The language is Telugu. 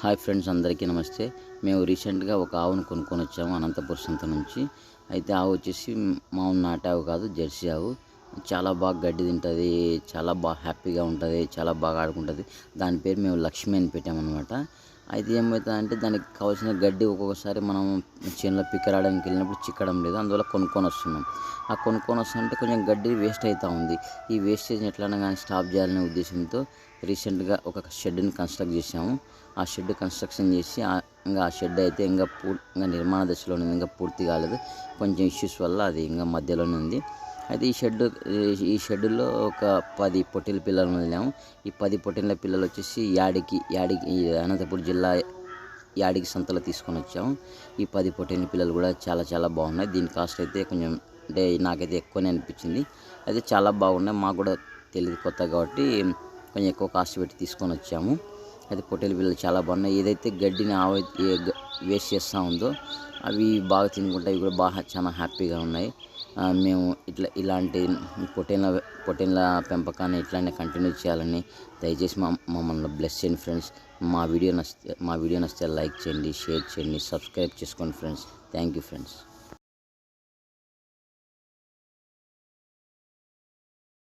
హాయ్ ఫ్రెండ్స్ అందరికీ నమస్తే. మేము రీసెంట్గా ఒక ఆవును కొనుక్కొని వచ్చాము అనంతపురం సంత నుంచి. అయితే ఆవు వచ్చేసి మామూలు నాటావు కాదు జెర్సీ ఆవు. చాలా బాగా గడ్డి తింటుంది చాలా బాగా హ్యాపీగా ఉంటుంది చాలా బాగా ఆడుకుంటుంది. దాని పేరు మేము లక్ష్మి అని పెట్టామన్నమాట. అయితే ఏమవుతుందంటే దానికి కావాల్సిన గడ్డి ఒక్కొక్కసారి మనం చేనులో పిక్కరాడానికి వెళ్ళినప్పుడు చిక్కడం లేదు. అందువల్ల కొనుక్కొని వస్తున్నాం. ఆ కొనుక్కొని వస్తుంటే కొంచెం గడ్డి వేస్ట్ అవుతూ ఉంది. ఈ వేస్టేజ్ ఎట్లన్నా కానీ స్టాప్ చేయాలనే ఉద్దేశంతో రీసెంట్గా ఒక షెడ్ని కన్స్ట్రక్ట్ చేసాము ఆ షెడ్ కన్స్ట్రక్షన్ చేసి ఇంకా ఆ షెడ్ అయితే ఇంకా పూ ఇంకా నిర్మాణ దశలో ఉంది ఇంకా పూర్తి కాలేదు. కొంచెం ఇష్యూస్ వల్ల అది ఇంకా మధ్యలోనే ఉంది. అయితే ఈ షెడ్ ఈ షెడ్లో ఒక పది పొట్టెల పిల్లలు వదిలాము. ఈ పది పొట్టేల పిల్లలు వచ్చేసి యాడికి యాడికి ఈ అనంతపురం జిల్లా యాడికి సంతలో తీసుకొని వచ్చాము. ఈ పది పొట్టేల పిల్లలు కూడా చాలా చాలా బాగున్నాయి. దీని కాస్ట్ అయితే కొంచెం అంటే నాకైతే ఎక్కువనే అనిపించింది. అయితే చాలా బాగున్నాయి. మాకు కూడా తెలియదు కొత్త కాబట్టి కొంచెం ఎక్కువ కాస్ట్ పెట్టి తీసుకొని వచ్చాము. అయితే పొట్టేల పిల్లలు చాలా బాగున్నాయి. ఏదైతే గడ్డిని ఆవ వేస్ట్ చేస్తూ ఉందో అవి బాగా తినుకుంటాయి ఇవి కూడా బాగా చాలా హ్యాపీగా ఉన్నాయి. మేము ఇట్లా ఇలాంటి పొట్టేళ్ళ పొట్టేళ్ళ పెంపకాన్ని ఇట్లానే కంటిన్యూ చేయాలని దయచేసి మా మమ్మల్ని బ్లెస్ చేయండి ఫ్రెండ్స్ మా వీడియో నచ్చితే మా వీడియో నచ్చితే లైక్ చేయండి షేర్ చేయండి సబ్స్క్రైబ్ చేసుకోండి ఫ్రెండ్స్ థ్యాంక్ యూ ఫ్రెండ్స్